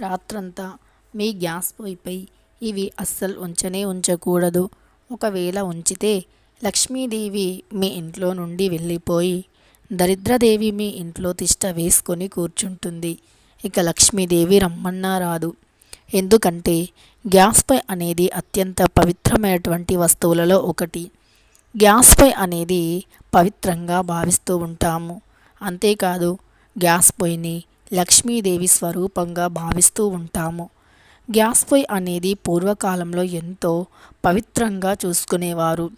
రాత్రంతా మీ గ్యాస్ పొయ్యిపై ఇవి అస్సలు ఉంచనే ఉంచకూడదు. ఒకవేళ ఉంచితే లక్ష్మీదేవి మీ ఇంట్లో నుండి వెళ్ళిపోయి దరిద్రదేవి మీ ఇంట్లో తిష్ట వేసుకొని కూర్చుంటుంది. ఇక లక్ష్మీదేవి రమ్మన్నా రాదు. ఎందుకంటే గ్యాస్ పై అనేది అత్యంత పవిత్రమైనటువంటి వస్తువులలో ఒకటి. గ్యాస్ పై అనేది పవిత్రంగా భావిస్తూ ఉంటాము. అంతేకాదు గ్యాస్ పొయ్యిని లక్ష్మీదేవి స్వరూపంగా భావిస్తూ ఉంటాము. గ్యాస్ పొయ్యి అనేది పూర్వకాలంలో ఎంతో పవిత్రంగా చూసుకునేవారు.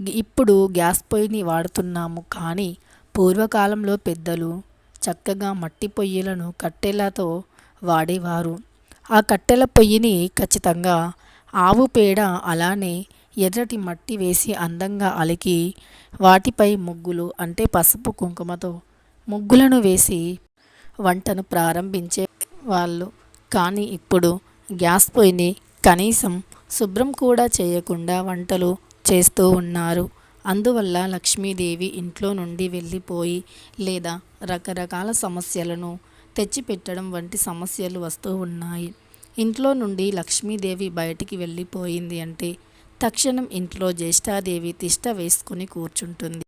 ఇప్పుడు గ్యాస్ పొయ్యిని వాడుతున్నాము కానీ పూర్వకాలంలో పెద్దలు చక్కగా మట్టి పొయ్యిలను కట్టెలతో వాడేవారు. ఆ కట్టెల పొయ్యిని ఖచ్చితంగా ఆవు పేడ అలానే ఎర్రటి మట్టి వేసి అందంగా అలికి వాటిపై ముగ్గులు అంటే పసుపు కుంకుమతో ముగ్గులను వేసి వంటను ప్రారంభించే వాళ్ళు. కానీ ఇప్పుడు గ్యాస్ పొయ్యిని కనీసం శుభ్రం కూడా చేయకుండా వంటలు చేస్తూ ఉన్నారు. అందువల్ల లక్ష్మీదేవి ఇంట్లో నుండి వెళ్ళిపోయి లేదా రకరకాల సమస్యలను తెచ్చిపెట్టడం వంటి సమస్యలు వస్తూ ఉన్నాయి. ఇంట్లో నుండి లక్ష్మీదేవి బయటికి వెళ్ళిపోయింది అంటే తక్షణం ఇంట్లో జ్యేష్ఠాదేవి తిష్ట వేసుకుని కూర్చుంటుంది.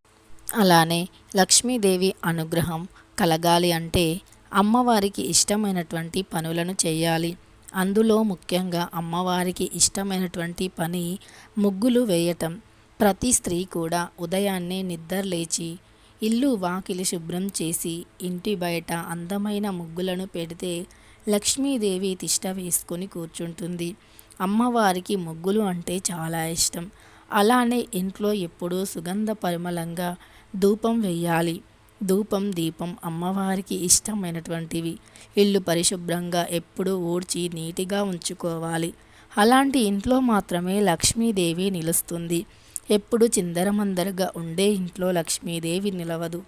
అలానే లక్ష్మీదేవి అనుగ్రహం కలగాలి అంటే అమ్మవారికి ఇష్టమైనటువంటి పనులను చేయాలి. అందులో ముఖ్యంగా అమ్మవారికి ఇష్టమైనటువంటి పని ముగ్గులు వేయటం. ప్రతి స్త్రీ కూడా ఉదయాన్నే నిద్ర లేచి ఇల్లు వాకిలి శుభ్రం చేసి ఇంటి బయట అందమైన ముగ్గులను పెడితే లక్ష్మీదేవి తిష్ట వేసుకొని కూర్చుంటుంది. అమ్మవారికి ముగ్గులు అంటే చాలా ఇష్టం. అలానే ఇంట్లో ఎప్పుడూ సుగంధ పరిమళంగా ధూపం వేయాలి. ధూపం దీపం అమ్మవారికి ఇష్టమైనటువంటివి. ఇల్లు పరిశుభ్రంగా ఎప్పుడూ ఊడ్చి నీటిగా ఉంచుకోవాలి. అలాంటి ఇంట్లో మాత్రమే లక్ష్మీదేవి నిలుస్తుంది. ఎప్పుడు చిందరమందరగా ఉండే ఇంట్లో లక్ష్మీదేవి నిలవదు.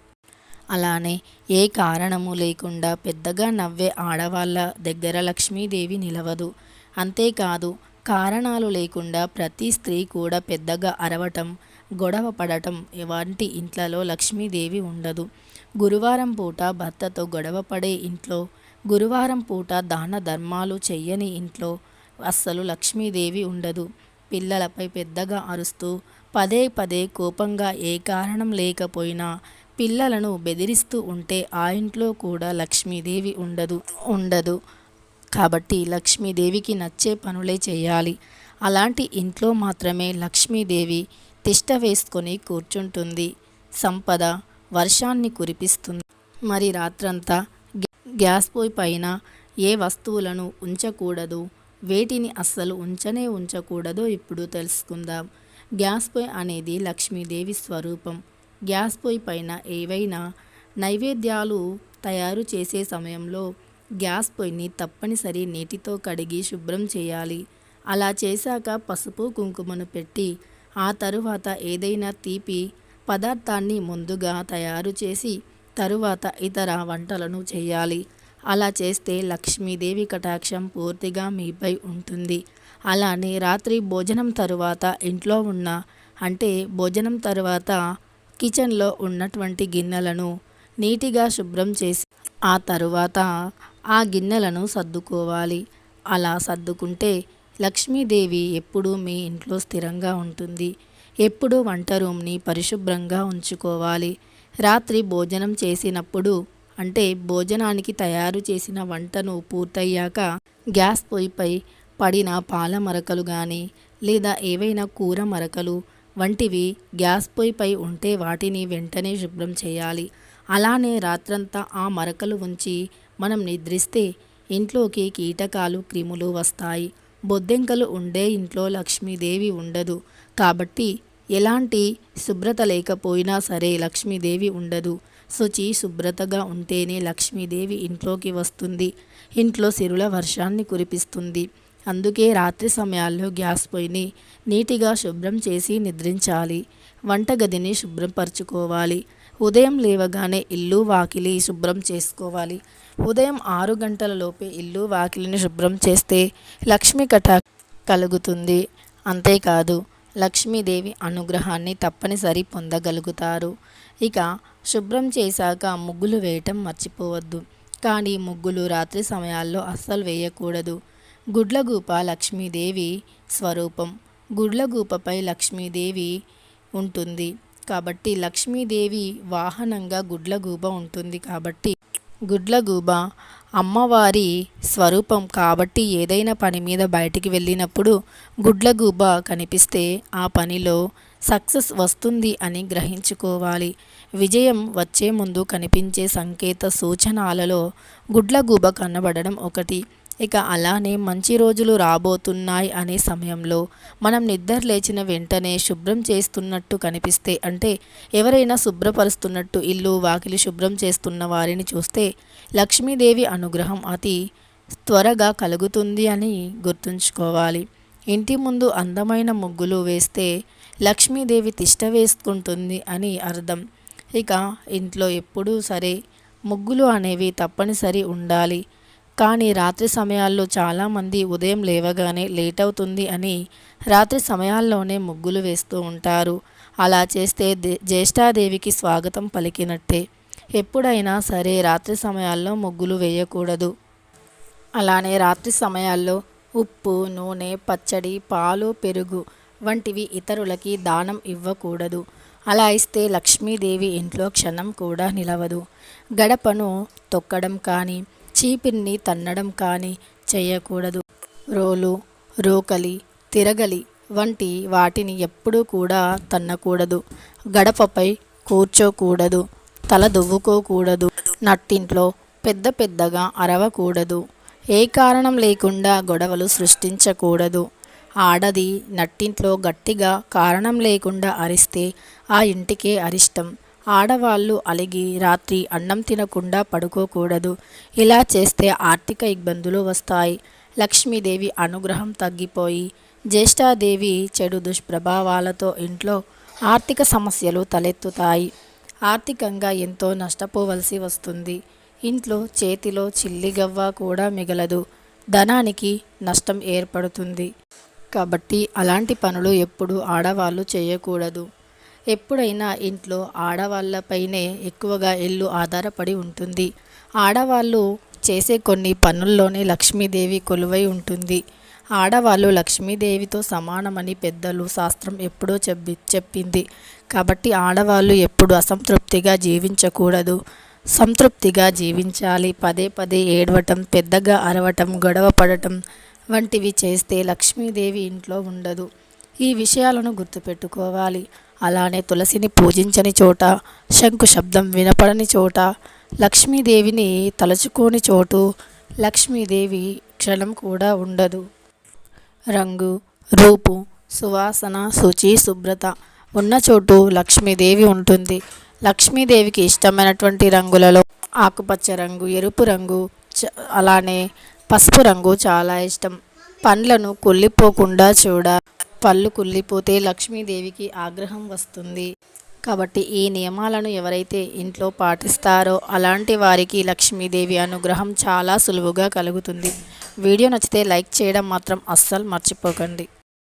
అలానే ఏ కారణము లేకుండా పెద్దగా నవ్వే ఆడవాళ్ళ దగ్గర లక్ష్మీదేవి నిలవదు. అంతేకాదు కారణాలు లేకుండా ప్రతి స్త్రీ కూడా పెద్దగా అరవటం గొడవ పడటం వంటి ఇంట్లలో లక్ష్మీదేవి ఉండదు. గురువారం పూట భర్తతో గొడవ పడే ఇంట్లో గురువారం పూట దాన ధర్మాలు చెయ్యని ఇంట్లో అస్సలు లక్ష్మీదేవి ఉండదు. పిల్లలపై పెద్దగా అరుస్తూ పదే పదే కోపంగా ఏ కారణం లేకపోయినా పిల్లలను బెదిరిస్తూ ఉంటే ఆ ఇంట్లో కూడా లక్ష్మీదేవి ఉండదు ఉండదు. కాబట్టి లక్ష్మీదేవికి నచ్చే పనులే చేయాలి. అలాంటి ఇంట్లో మాత్రమే లక్ష్మీదేవి తిష్ట వేసుకొని కూర్చుంటుంది. సంపద వర్షాన్ని కురిపిస్తుంది. మరి రాత్రంతా గ్యాస్ పొయ్యి పైన ఏ వస్తువులను ఉంచకూడదు? వేటిని అస్సలు ఉంచనే ఉంచకూడదో ఇప్పుడు తెలుసుకుందాం. గ్యాస్ పొయ్యి అనేది లక్ష్మీదేవి స్వరూపం. గ్యాస్ పొయ్యి పైన ఏవైనా నైవేద్యాలు తయారు చేసే సమయంలో గ్యాస్ పొయ్యిని తప్పనిసరి నీటితో కడిగి శుభ్రం చేయాలి. అలా చేశాక పసుపు కుంకుమను పెట్టి ఆ తరువాత ఏదైనా తీపి పదార్థాన్ని ముందుగా తయారు చేసి తరువాత ఇతర వంటలను చేయాలి. అలా చేస్తే లక్ష్మీదేవి కటాక్షం పూర్తిగా మీపై ఉంటుంది. అలానే రాత్రి భోజనం తరువాత ఇంట్లో ఉన్న అంటే భోజనం తరువాత కిచెన్లో ఉన్నటువంటి గిన్నెలను నీటిగా శుభ్రం చేసి ఆ తరువాత ఆ గిన్నెలను సర్దుకోవాలి. అలా సర్దుకుంటే లక్ష్మీదేవి ఎప్పుడూ మీ ఇంట్లో స్థిరంగా ఉంటుంది. ఎప్పుడూ వంట రూమ్ని పరిశుభ్రంగా ఉంచుకోవాలి. రాత్రి భోజనం చేసినప్పుడు అంటే భోజనానికి తయారు చేసిన వంటను పూర్తయ్యాక గ్యాస్ పొయ్యిపై పడిన పాల మరకలు కానీ లేదా ఏవైనా కూర మరకలు వంటివి గ్యాస్ పొయ్యిపై ఉంటే వాటిని వెంటనే శుభ్రం చేయాలి. అలానే రాత్రంతా ఆ మరకలు ఉంచి మనం నిద్రిస్తే ఇంట్లోకి కీటకాలు క్రిములు వస్తాయి. బొద్దెంకలు ఉండే ఇంట్లో లక్ష్మీదేవి ఉండదు. కాబట్టి ఎలాంటి శుభ్రత లేకపోయినా సరే లక్ష్మీదేవి ఉండదు. శుచి శుభ్రతగా ఉంటేనే లక్ష్మీదేవి ఇంట్లోకి వస్తుంది. ఇంట్లో సిరుల వర్షాన్ని కురిపిస్తుంది. అందుకే రాత్రి సమయాల్లో గ్యాస్ పొయ్యిని నీటిగా శుభ్రం చేసి నిద్రించాలి. వంటగదిని శుభ్రపరచుకోవాలి. ఉదయం లేవగానే ఇల్లు వాకిలి శుభ్రం చేసుకోవాలి. ఉదయం ఆరు గంటల లోపే ఇల్లు వాకిలిని శుభ్రం చేస్తే లక్ష్మి కట కలుగుతుంది. అంతేకాదు లక్ష్మీదేవి అనుగ్రహాన్ని తప్పనిసరి పొందగలుగుతారు. ఇక శుభ్రం చేశాక ముగ్గులు వేయటం మర్చిపోవద్దు. కానీ ముగ్గులు రాత్రి సమయాల్లో అస్సలు వేయకూడదు. గుడ్లగూప లక్ష్మీదేవి స్వరూపం. గుడ్లగూపపై లక్ష్మీదేవి ఉంటుంది. కాబట్టి లక్ష్మీదేవి వాహనంగా గుడ్లగూబ ఉంటుంది కాబట్టి గుడ్లగూబ అమ్మవారి స్వరూపం కాబట్టి ఏదైనా పని మీద బయటికి వెళ్ళినప్పుడు గుడ్లగూబ కనిపిస్తే ఆ పనిలో సక్సెస్ వస్తుంది అని గ్రహించుకోవాలి. విజయం వచ్చే ముందు కనిపించే సంకేత సూచనలలో గుడ్లగూబ కనబడడం ఒకటి. ఇక అలానే మంచి రోజులు రాబోతున్నాయి అనే సమయంలో మనం నిద్ర లేచిన వెంటనే శుభ్రం చేస్తున్నట్టు కనిపిస్తే అంటే ఎవరైనా శుభ్రపరుస్తున్నట్టు ఇల్లు వాకిలి శుభ్రం చేస్తున్న వారిని చూస్తే లక్ష్మీదేవి అనుగ్రహం అతి త్వరగా కలుగుతుంది అని గుర్తుంచుకోవాలి. ఇంటి ముందు అందమైన ముగ్గులు వేస్తే లక్ష్మీదేవి తిష్ట వేసుకుంటుంది అని అర్థం. ఇక ఇంట్లో ఎప్పుడూ సరే ముగ్గులు అనేవి తప్పనిసరి ఉండాలి. కానీ రాత్రి సమయాల్లో చాలామంది ఉదయం లేవగానే లేట్ అవుతుంది అని రాత్రి సమయాల్లోనే ముగ్గులు వేస్తూ ఉంటారు. అలా చేస్తే జ్యేష్ఠాదేవికి స్వాగతం పలికినట్టే. ఎప్పుడైనా సరే రాత్రి సమయాల్లో ముగ్గులు వేయకూడదు. అలానే రాత్రి సమయాల్లో ఉప్పు నూనె పచ్చడి పాలు పెరుగు వంటివి ఇతరులకి దానం ఇవ్వకూడదు. అలా ఇస్తే లక్ష్మీదేవి ఇంట్లో క్షణం కూడా నిలవదు. గడపను తొక్కడం కానీ చీపిరిని తన్నడం కానీ చేయకూడదు. రోలు రోకలి తిరగలి వంటి వాటిని ఎప్పుడూ కూడా తన్నకూడదు. గడపపై కూర్చోకూడదు. తల దువ్వుకోకూడదు. నట్టింట్లో పెద్ద పెద్దగా అరవకూడదు. ఏ కారణం లేకుండా గొడవలు సృష్టించకూడదు. ఆడది నట్టింట్లో గట్టిగా కారణం లేకుండా అరిస్తే ఆ ఇంటికే అరిష్టం. ఆడవాళ్ళు అలిగి రాత్రి అన్నం తినకుండా పడుకోకూడదు. ఇలా చేస్తే ఆర్థిక ఇబ్బందులు వస్తాయి. లక్ష్మీదేవి అనుగ్రహం తగ్గిపోయి జ్యేష్ఠాదేవి చెడు దుష్ప్రభావాలతో ఇంట్లో ఆర్థిక సమస్యలు తలెత్తుతాయి. ఆర్థికంగా ఎంతో నష్టపోవలసి వస్తుంది. ఇంట్లో చేతిలో చిల్లిగవ్వ కూడా మిగలదు. ధనానికి నష్టం ఏర్పడుతుంది. కాబట్టి అలాంటి పనులు ఎప్పుడు ఆడవాళ్ళు చేయకూడదు. ఎప్పుడైనా ఇంట్లో ఆడవాళ్ళపైనే ఎక్కువగా ఇల్లు ఆధారపడి ఉంటుంది. ఆడవాళ్ళు చేసే కొన్ని పనుల్లోనే లక్ష్మీదేవి కొలువై ఉంటుంది. ఆడవాళ్ళు లక్ష్మీదేవితో సమానమని పెద్దలు శాస్త్రం ఎప్పుడో చెప్పి చెప్పింది. కాబట్టి ఆడవాళ్ళు ఎప్పుడు అసంతృప్తిగా జీవించకూడదు. సంతృప్తిగా జీవించాలి. పదే పదే ఏడవటం పెద్దగా అరవటం గొడవ పడటం వంటివి చేస్తే లక్ష్మీదేవి ఇంట్లో ఉండదు. ఈ విషయాలను గుర్తుపెట్టుకోవాలి. అలానే తులసిని పూజించని చోట శంకు శబ్దం వినపడని చోట లక్ష్మీదేవిని తలుచుకోని చోటు లక్ష్మీదేవి క్షణం కూడా ఉండదు. రంగు రూపు సువాసన శుచి శుభ్రత ఉన్న చోటు లక్ష్మీదేవి ఉంటుంది. లక్ష్మీదేవికి ఇష్టమైనటువంటి రంగులలో ఆకుపచ్చ రంగు ఎరుపు రంగు అలానే పసుపు రంగు చాలా ఇష్టం. పండ్లను కుళ్ళిపోకుండా చూడ పళ్ళు కుళ్ళిపోతే లక్ష్మీదేవికి ఆగ్రహం వస్తుంది. కాబట్టి ఈ నియమాలను ఎవరైతే ఇంట్లో పాటిస్తారో అలాంటి వారికి లక్ష్మీదేవి అనుగ్రహం చాలా సులువుగా కలుగుతుంది. వీడియో నచ్చితే లైక్ చేయడం మాత్రం అస్సలు మర్చిపోకండి.